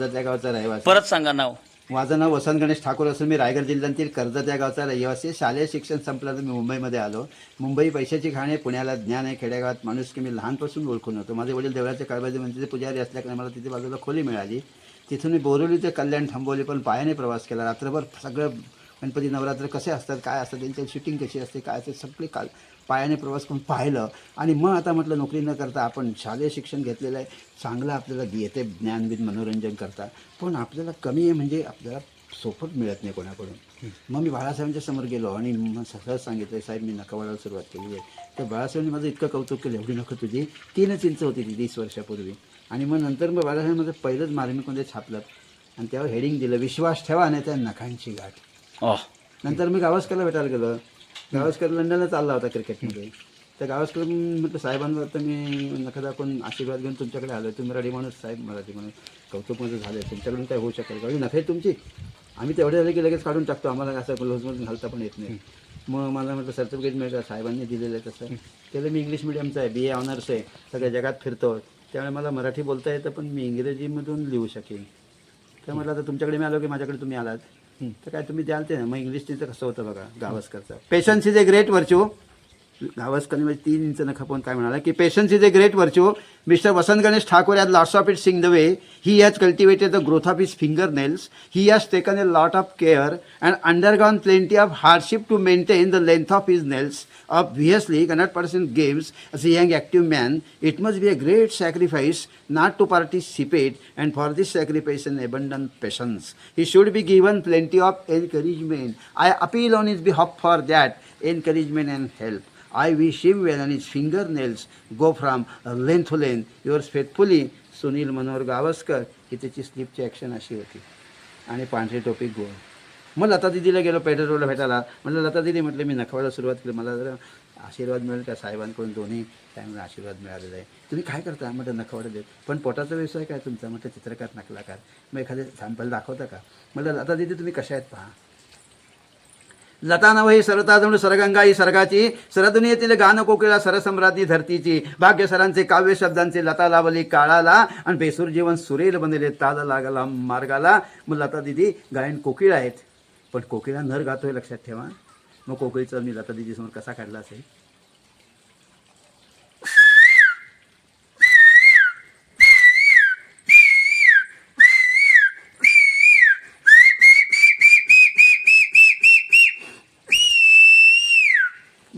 कर्जत या गावचा रहिवासी. परत सांगा नाव. माझं नाव वसंत गणेश ठाकूर असून मी रायगड जिल्ह्यातील कर्जत या गावचा रहिवासी. शालेय शिक्षण संपलं तर मी मुंबईमध्ये आलो. मुंबई पैशाची खाणे पुण्याला ज्ञान आहे खेडेगावात माणूस की मी लहानपासून ओळखून होतो. माझे वडील देवळाचे काळबाजी म्हणजे पुजारी असल्याकडे मला तिथे बाजूला खोली मिळाली. तिथून मी बोरिवली ते कल्याण थांबवली पण पायाने प्रवास केला. रात्रभर सगळं गणपती नवरात्र कसे असतात काय असतात त्यांची शूटिंग कशी असते काय असते सगळे काल पायाने प्रवास करून पाहिलं. आणि मग आता म्हटलं नोकरी न करता आपण शालेय शिक्षण घेतलेलं आहे. चांगलं आपल्याला येते ज्ञानविद मनोरंजन करता. पण आपल्याला कमी आहे म्हणजे आपल्याला सोपट मिळत नाही कोणाकडून. मग मी बाळासाहेबांच्या समोर गेलो आणि मग सहज सांगितलं साहेब मी नका वळायला सुरुवात केली आहे. तर बाळासाहेबांनी माझं इतकं कौतुक केलं एवढी नखं तुझी तीनच इंच होती ती वीस वर्षापूर्वी. आणि मग नंतर मग बाळासाहेब माझं पहिलंच मार्मिकमध्ये छापलं. आणि त्यावर हेडिंग दिलं विश्वास ठेवा आणि त्या नखांची गाठ. नंतर मी गावस्करला भेटायला गेलो. गावस्कर लंडनला चालला होता क्रिकेटमध्ये. तर गावस्कर म्हटलं साहेबांवर तर मी नका दाखवून आशीर्वाद घेऊन तुमच्याकडे आलो तुम्ही मराठी माणूस साहेब मराठी माणूस कौतुक माझं झालं तुमच्याकडून काय होऊ शकेल का? म्हणजे नफे तुमची. आम्ही तेवढे झाले की लगेच काढून टाकतो. आम्हाला असं लोजमधून घालता पण येत नाही. मग मला म्हटलं सर्टिफिकेट मिळतं. साहेबांनी दिलेलं आहे तसं. त्याला मी इंग्लिश मिडियमचं आहे. बी ए ऑनर्स आहे. सगळ्या जगात फिरतो. त्यामुळे मला मराठी बोलता येतं पण मी इंग्रजीमधून लिहू शकेन. तर म्हटलं आता तुमच्याकडे मी आलो की माझ्याकडे तुम्ही आलात? तर काय तुम्ही द्याल ते? ना मग इंग्लिश तिथं कसं होतं बघा गावस्करचं. Patience is a great virtue Dhawaskar म्हणजे तीन इंच न खपवून काय म्हणाला? की patience is a great virtue mister Vasant Ganesh Thakur has lots of it seeing the way he has cultivated the growth of his fingernails he has taken a lot of care and under plenty of hardship to maintain the length of his nails obviously cannot person games as young active man it must be a great sacrifice not to participate and for this sacrifice an abandon patience he should be given plenty of encouragement I appeal on his behalf for that encouragement and help i wish him well and his fingernails go from length to length. Yours faithfully Sunil Manohar Gavaskar ही त्याची स्लिपची action अशी होती. आणि पांढरी टोपी गोल. मग लता दिदीला गेलो पेट्रोल रोडला भेटायला. म्हटलं लता दिदी म्हटलं मी नखवायला सुरुवात केली. मला जरा आशीर्वाद मिळेल का? साहेबांकडून दोन्ही टाईमला आशीर्वाद मिळालेला आहे. तुम्ही काय करता? म्हटलं नखवाडा देत. पण पोटाचा व्यवसाय काय तुमचा? म्हटलं चित्रकार नकलाकार मग एखादे सॅम्पल दाखवता का? म्हटलं लता दिदी तुम्ही कशा आहेत पहा? लता नव ही सरगंगा ही सरगाची सरदुनियेतील गान कोकिळा सरसम्राज्ञी धरतीची भाग्य सरांचे काव्य शब्दांचे लता लावली काळाला आणि बेसूर जीवन सुरेल बनले ताल लागला मार्गाला. मग लता दिदी गायन कोकिळ आहेत पण कोकिळा नर गातोय लक्षात ठेवा. मग कोकिळीचा मी लता दिदीसमोर कसा काढला असेल?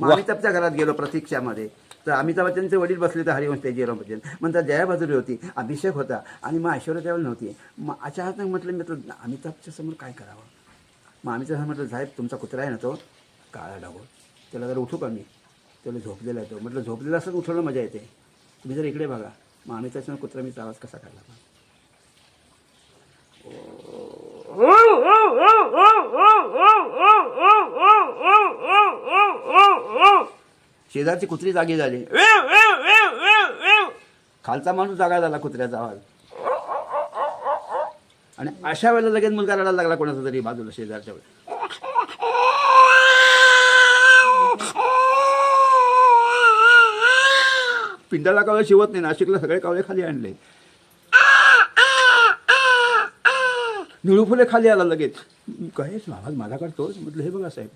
मग अमिताभच्या घरात गेलो प्रतीक्षामध्ये तर अमिताभ बच्चनचे वडील बसले तर हरिवंश तेजीराव बच्चन म्हणतात जया बाजूरी होती अभिषेक होता आणि मग ऐश्वर्या त्यावेळेला नव्हती मग अचानक म्हटलं मी तर अमिताभच्या समोर काय करावं मग तसं म्हटलं साहेब तुमचा कुत्रा आहे ना तो काळा डागो त्याला जरा उठू का मी त्याला झोपलेला आहे तो म्हटलं झोपलेला असं उठवलं मजा येते तुम्ही जर इकडे बघा मग आम्ही त्याच्यानं कुत्रा मी आवाज कसा काढला मग शेजारची कुत्री जागी झाली. खालचा माणूस जागा झाला कुत्र्याचा आवाज. आणि अशा वेळेला लगेच मुलगा रडायला लागला कोणाचा तरी बाजूला शेजारच्या वेळेस पिंडाला कावळे शिवत नाही नाशिकला सगळे कावळे खाली आणले. निळू फुले खाली आला लगेच. काय आवाज माझा काढतोच म्हटलं हे बघा साहेब.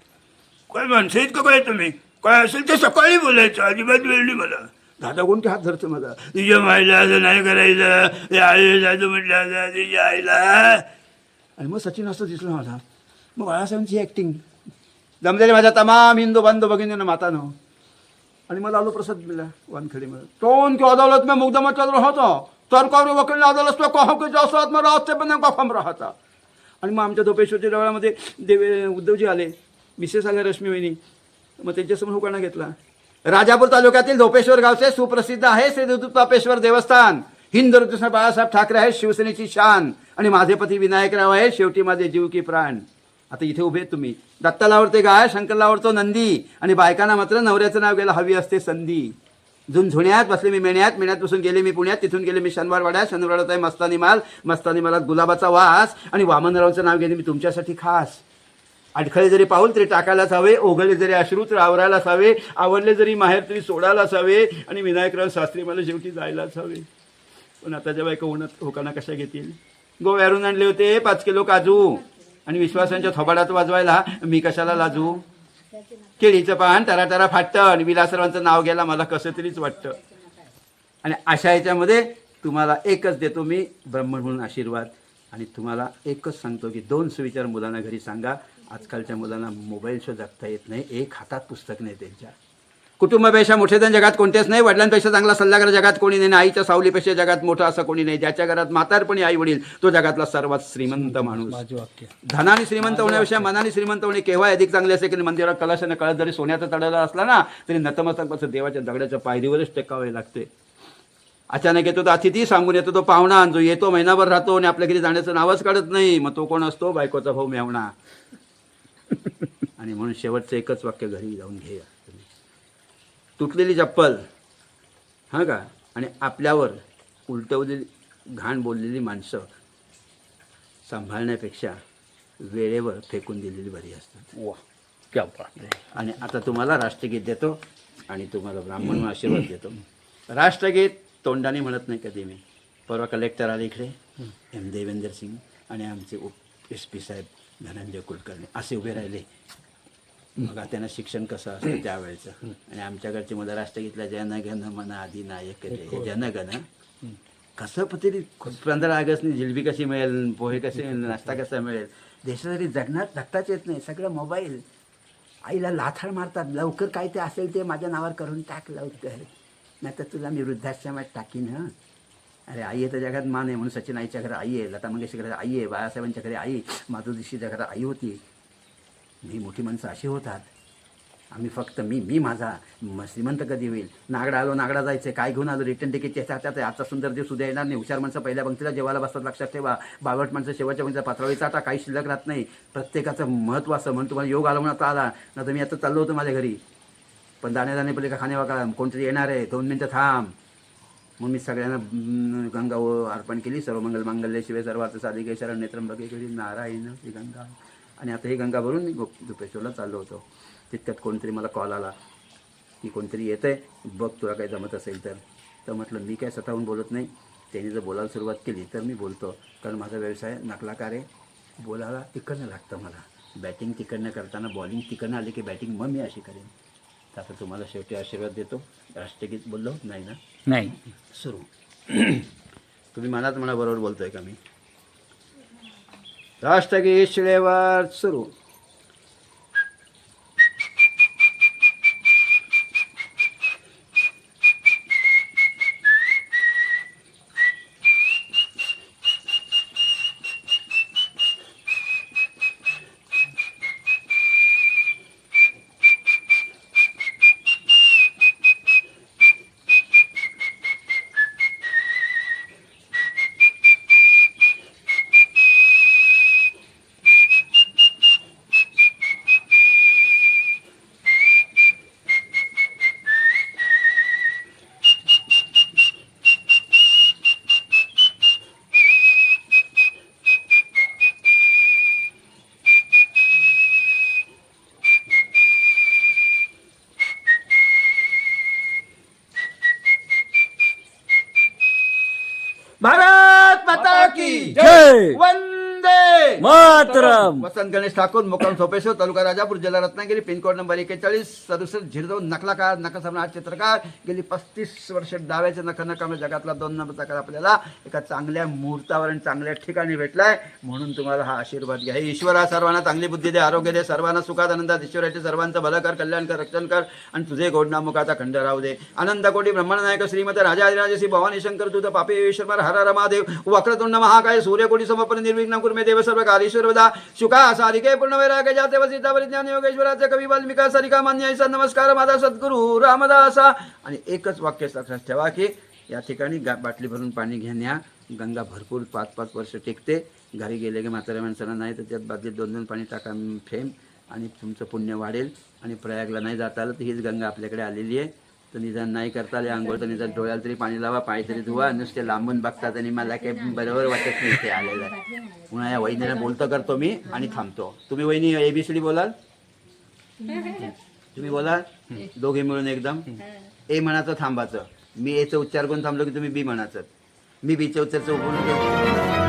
काय माणसं इतकं काय तुम्ही? काय असेल ते सकाळी बोलायचं अजिबात वेळ नाही मला. दादा कोणते हात धरतो माझा तुझ्या माईला असं नाही करायचं. ते आई जायचं म्हटलं असं तुझ्या आईला. आणि मग सचिन असं दिसलं माझा मग बाळासाहेबांची ॲक्टिंग जमलेले माझ्या तमाम हिंदू बांधव भगिनी मातानं. आणि मला आलो प्रसाद मिला वानखेडीमध्ये. कौन की अदालत में मुकदमा चल रहा था. सरकारी वकील अदालत में कहा की जो साथ में रास्ते बने आणि मग आमच्या दोपेश्वरच्या डोळ्यामध्ये देवे उद्धवजी आले. मिसेस आल्या रश्मी वहिनी मग त्यांच्यासमोर हुकाणा घेतला. राजापूर तालुक्यातील धोपेश्वर गावचे सुप्रसिद्ध आहे श्री ऋतुतापेश्वर देवस्थान. हिंद ऋतुस्ना बाळासाहेब ठाकरे आहेत शिवसेनेची शान. आणि माझे पती विनायकराव आहे शेवटी माझे जीव की प्राण. आता इथे उभे आहेत तुम्ही. दत्ताला आवडते गाय शंकरला आवडतो नंदी. आणि बायकांना मात्र नवऱ्याचं नाव घ्यायला हवी असते संधी. झुंझुण्यात बसले मी मेण्यात मेण्यात बसून गेले मी पुण्यात तिथून गेले मी शनिवार वाड्यात आहे मस्तानी माल मस्तानी मालात गुलाबाचा वास. आणि वामनरावचं नाव घेणे मी तुमच्यासाठी खास. अडखळे जरी पाऊल तरी टाकायलाच हवे ओघळले जरी अश्रू तर आवरायलाच हवे आवडले जरी माहेर तरी सोडायलाच हवे आणि विनायकराव शास्त्री मला शेवटी जायलाच हवे पण आता जेव्हा एका उन्हात होकांना कशा घेतील? गोव्यावरून आणले होते पाच किलो काजू. आणि विश्वासांच्या थोबाडात वाजवायला मी कशाला लाजू? केळीचं पान टरा टरा फाटतं आणि विलासरावांचं नाव घ्यायला मला कसं तरीच वाटतं. आणि अशा याच्यामध्ये तुम्हाला एकच देतो मी ब्रह्म म्हणून आशीर्वाद. आणि तुम्हाला एकच सांगतो की दोन सुविचार मुलांना घरी सांगा. आजकालच्या मुलांना मोबाईलशिवाय जगता येत नाही. एक हातात पुस्तक नाही त्यांच्या. कुटुंबापेक्षा मोठे जण जगात कोणतेच नाही. वडिलांपेक्षा चांगला सल्लागार जगात कोणी नाही. आईच्या सावलीपेक्षा जगात मोठा असं कोणी नाही. ज्याच्या घरात म्हातारपणी आई वडील तो जगातला सर्वात श्रीमंत माणूस. धनाने श्रीमंत होण्यापेक्षा मनाने श्रीमंत होणे केव्हा अधिक चांगले असे की मंदिरात कलाशाने कळत जरी सोन्याचा तडाला असला ना तरी नतमस्तक देवाच्या दगडाच्या पायरीवरच टेकावे लागते. अचानक येतो तो अतिथी सांगून येतो तो पाहुणा जो येतो महिनाभर राहतो आणि आपल्या घरी जाण्याचं नावच काढत नाही मग तो कोण असतो? बायकोचा भाऊ मेवणा. आणि म्हणून शेवटचं एकच वाक्य घरी जाऊन तुम्ही. तुटलेली चप्पल. हां का? आणि आपल्यावर उलटवलेली घाण बोललेली माणसं सांभाळण्यापेक्षा वेळेवर फेकून दिलेली बरी असतात. वा क्या. आणि आता तुम्हाला राष्ट्रगीत देतो आणि तुम्हाला ब्राह्मण आशीर्वाद देतो. राष्ट्रगीत तोंडाने म्हणत नाही कधी मी. परवा कलेक्टर आले इकडे एम देवेंद्र सिंग आणि आमचे उप एस पी साहेब धनंजय कुलकर्णी असे उभे राहिले. मग त्यांना शिक्षण कसं असतं त्यावेळेचं? आणि आमच्याकडचे मला राष्ट्रगीतला जनगण मन आधी नायक जय जनगण. कसं पण तरी पंधरा ऑगस्टनी जिलबी कशी मिळेल पोहे कसे मिळेल नाश्ता कसा मिळेल? देशासाठी जगण्यात जगताच येत नाही सगळं मोबाईल. आईला लाथाड मारतात लवकर काय ते असेल ते माझ्या नावावर करून टाक लवकर. नाही तर तुला मी वृद्धाश्रमात टाकीन हं? अरे आई आहे तर जगात मान आहे म्हणून सचिन आईच्या घरात आई आहे लता मंगेशकर घरात आई आहे बाळासाहेबांच्या घरी आई माधुरीशीच्या घरात आई होती. ही मोठी माणसं अशी होतात. आम्ही फक्त मी मी माझा म- श्रीमंत कधी होईल? नागडा आलो नागडा जायचं काय घेऊन आलो? रिटर्न तिकीटच्या हातात आजचा सुंदर दिवस उद्या येणार नाही. हुशार माणसं पहिल्या पंक्तीला जेवायला बसतात लक्षात ठेवा. बावट माणसं शेवटच्या पंक्तीला पात्रावळीचा आता काही शिल्लक राहत नाही. प्रत्येकाचं महत्त्व असं म्हणून तुम्हाला योग आला म्हणून आता आला. ना तर मी आता चाललो होतो माझ्या घरी. पण दाणे दाणे पहिले का खाणे वाकडा कोणतरी येणार आहे. दोन मिनटं थांब. मग मी सगळ्यांना गंगा अर्पण केली. सर्व मंगल मांगल्य शिवे सर्वार्थ साधिके शरण नेत्रंबके केली नारायण ही गंगा. आणि आता ही गंगा भरून मी गोप दुपेश्वरला चाललो होतो. तितक्यात कोणतरी मला कॉल आला की कोणतरी येतं आहे बघ तुला काही जमत असेल तर. तर म्हटलं मी काय स्वतःहून बोलत नाही. त्यांनी जर बोलायला सुरुवात केली तर मी बोलतो. कारण माझा व्यवसाय नकलाकार आहे. बोलायला तिकडनं लागतं मला. बॅटिंग तिकडनं करताना बॉलिंग तिकडनं आली की बॅटिंग मग मी अशी करेन. तर आता तुम्हाला शेवटी आशीर्वाद देतो. राष्ट्रगीत बोललो? नाही ना? नाही. सुरू. तुम्ही मनात म्हणा बरोबर बोलतोय का मी? राष्ट्रगीत शिळेवर सुरू. Hey! मातरम. वसंत गणेश ठाकूर मुक्काम सोपेश्वर तालुका राजापूर जिल्हा रत्नागिरी पिनकोड नंबर एकेचाळीस सदुसष्ट झिरो दोन नकलाकार नकसमनाथ चित्रकार. गेली पस्तीस वर्ष डाव्याच्या नख जगातला दोन नंबरचा काळ आपल्याला एका चांगल्या मुहूर्तावर आणि चांगल्या ठिकाणी भेटलाय. म्हणून तुम्हाला हा आशीर्वाद घ्या. ईश्वर हा सर्वांना चांगली बुद्धी दे आरोग्य दे सर्वांना सुखात आनंदात ईश्वराचे सर्वांचं भलं कर कल्याण कर रक्षण कर आणि तुझे गोडनामुखाचा खंड राहू दे. आनंद कोटी ब्रह्मनायक श्रीमत राजाधिराज श्री भवानी शंकर तुझं पापी ईश्वर हर हर महादेव. वक्रतुंड महाकाय सूर्यकोटी समर्पण निर्विघ्न कुर्मे देव सर्व कालेश्वर सर्वदा शुका सारिके पूर्ण वैराग्य जाते वसिता परिज्ञान योगेश्वराचे कवी वाल्मिका सरिका मान्य ऐसा नमस्कार माझा सद्गुरु रामदासा. आणि एकच वाक्य लक्षात ठेवा की या ठिकाणी गा बाटली भरून पाणी घेण्या गंगा भरपूर पाच पाच वर्ष टिकते. घरी गेले की म्हाताऱ्या माणसाला नाही तर त्यात बादलीत दोन दोन पाणी टाका फेम. आणि तुमचं पुण्य वाढेल आणि प्रयागला नाही जाता आलं तर हीच गंगा आपल्याकडे आलेली आहे. तर निदान नाही करता आले आंघोळ तर निदान डोळ्याला तरी पाणी लावा पाय तरी धुवा नुसते लांबून बघतात आणि मला काही बरोबर वाटत नाही ते आलेलं. आहे म्हणून या वहिनीला बोलतो करतो मी आणि थांबतो. तुम्ही वहिनी एबीसीडी बोलाल? तुम्ही बोलाल? दोघे मिळून एकदम? ए म्हणाचं थांबाचं मी एचं उच्चार करून थांबलो की तुम्ही बी म्हणाचं मी बीचं उच्चारचं उभं